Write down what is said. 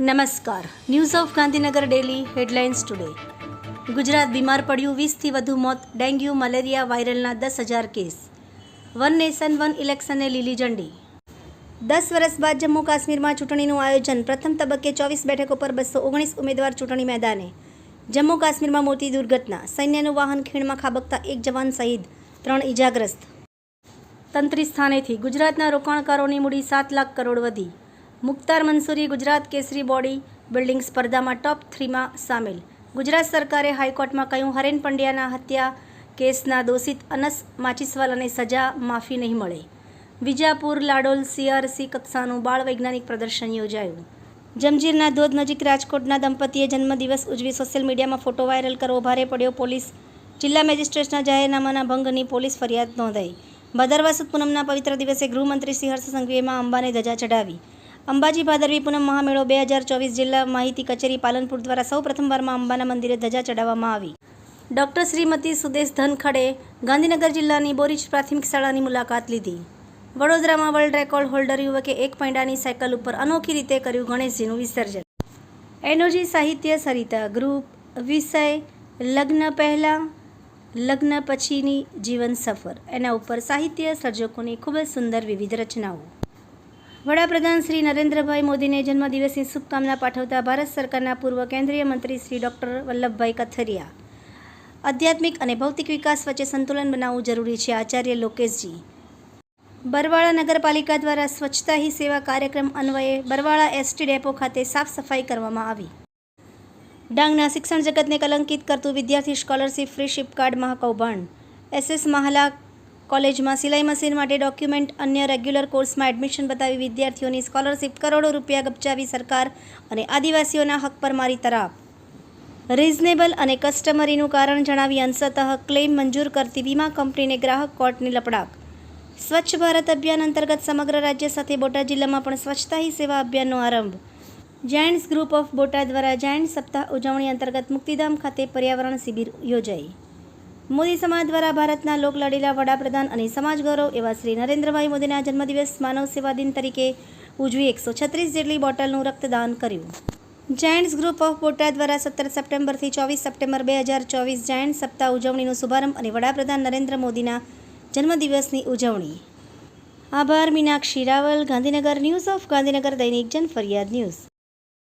નમસ્કાર. News of Gandhinagar daily headlines today Gujarat બીમાર પડ્યું વીસથી વધુ મોત, ડેન્ગ્યુ, મલેરિયા વાયરલના દસ હજાર કેસ. વન નેશન, વન ઇલેક્શનને લીલી ઝંડી. દસ વર્ષ બાદ જમ્મુ કાશ્મીરમાં ચૂંટણીનું આયોજન. પ્રથમ તબક્કે ચોવીસ બેઠકો પર બસો ઓગણીસ ઉમેદવાર ચૂંટણી મેદાને. જમ્મુ કાશ્મીરમાં મોટી દુર્ઘટના. સૈન્યનું વાહન ખીણમાં ખાબકતા એક જવાન શહીદ ત્રણ ઇજાગ્રસ્ત તંત્રી સ્થાનેથી ગુજરાતના રોકાણકારોની મૂડી સાત લાખ કરોડ વધી. મુખ્તાર મંસૂરી ગુજરાત કેસરી બોડી બિલ્ડિંગ સ્પર્ધામાં ટોપ થ્રીમાં સામેલ. ગુજરાત સરકારે હાઈકોર્ટમાં કહ્યું, હરેન પંડ્યાના હત્યા કેસના દોષિત અનસ માચીસવાલાને સજા માફી નહીં મળે. વિજાપુર લાડોલ સીઆરસી કક્ષાનું બાળ વૈજ્ઞાનિક પ્રદર્શન યોજાયું. જમજીરના ધોધ નજીક રાજકોટના દંપતીએ જન્મદિવસ ઉજવી સોશિયલ મીડિયામાં ફોટો વાયરલ કરવો ભારે પડ્યો. પોલીસ જિલ્લા મેજિસ્ટ્રેટના જાહેરનામાના ભંગની પોલીસ ફરિયાદ નોંધાઈ. ભાદરવા સુદ પૂનમના પવિત્ર દિવસે ગૃહમંત્રી શ્રી હર્ષ અંબાને ધજા ચડાવી અંબાજી ભાદરવી પૂનમ મહામેળો બે હજાર ચોવીસ જિલ્લા માહિતી કચેરી પાલનપુર દ્વારા સૌ પ્રથમવારમાં અંબાના મંદિરે ધજા ચડાવવામાં આવી. ડૉક્ટર શ્રીમતી સુદેશ ધનખડે ગાંધીનગર જિલ્લાની બોરીચ પ્રાથમિક શાળાની મુલાકાત લીધી. વડોદરામાં વર્લ્ડ રેકોર્ડ હોલ્ડર યુવકે એક પૈંડાની સાયકલ ઉપર અનોખી રીતે કર્યું ગણેશજીનું વિસર્જન. એનર્જી સાહિત્ય સરિતા ગ્રુપ, વિષય, લગ્ન પહેલાં, લગ્ન પછીની જીવન સફર. એના ઉપર સાહિત્ય સર્જકોની ખૂબ જ સુંદર વિવિધ રચનાઓ. વડાપ્રધાન શ્રી નરેન્દ્રભાઈ મોદીને જન્મદિવસની શુભકામના પાઠવતા ભારત સરકારના પૂર્વ કેન્દ્રીય મંત્રી શ્રી ડૉક્ટર વલ્લભભાઈ કથરિયા. આધ્યાત્મિક અને ભૌતિક વિકાસ વચ્ચે સંતુલન બનાવવું જરૂરી છે, આચાર્ય લોકેશજી. બરવાળા નગરપાલિકા દ્વારા સ્વચ્છતા હી સેવા કાર્યક્રમ અન્વયે બરવાળા એસટી ડેપો ખાતે સાફ સફાઈ કરવામાં આવી. ડાંગના શિક્ષણ જગતને કલંકિત કરતું વિદ્યાર્થી સ્કોલરશિપ ફ્રી શિપકાર્ડ મહાકૌભાંડ એસએસ મહાલા કોલેજમાં સિલાઈ મશીન માટે ડોક્યુમેન્ટ અન્ય રેગ્યુલર કોર્સમાં એડમિશન બતાવી વિદ્યાર્થીઓની સ્કોલરશિપ કરોડો રૂપિયા ગપચાવી સરકાર અને આદિવાસીઓના હક પર મારી તરાપ. રિઝનેબલ અને કસ્ટમરીનું કારણ જણાવી અંશતઃ ક્લેમ મંજૂર કરતી વીમા કંપનીને ગ્રાહક કોર્ટની લપડાક. સ્વચ્છ ભારત અભિયાન અંતર્ગત સમગ્ર રાજ્ય સાથે બોટાદ જિલ્લામાં પણ સ્વચ્છતા હી સેવા અભિયાનનો આરંભ. જાયન્ટ્સ ગ્રુપ ઓફ બોટાદ દ્વારા જાયન્ટ સપ્તાહ ઉજવણી અંતર્ગત મુક્તિધામ ખાતે પર્યાવરણ શિબિર યોજાઈ. મોદી સમાજ દ્વારા ભારતના લોકલાડીલા વડાપ્રધાન અને સમાજ એવા શ્રી નરેન્દ્રભાઈ મોદીના જન્મદિવસ માનવ સેવા દિન તરીકે ઉજવી એકસો છત્રીસ જેટલી બોટલનું રક્તદાન કર્યું. જાયન્ટ્સ ગ્રુપ ઓફ બોટાદ દ્વારા સત્તર સપ્ટેમ્બરથી ચોવીસ સપ્ટેમ્બર બે હજાર ચોવીસ જાયન્ટ સપ્તાહ ઉજવણીનો શુભારંભ અને વડાપ્રધાન નરેન્દ્ર મોદીના જન્મદિવસની ઉજવણી. આભાર, મીનાક્ષી રાવલ, ગાંધીનગર ન્યૂઝ ઓફ ગાંધીનગર દૈનિક જન ફરિયાદ ન્યૂઝ.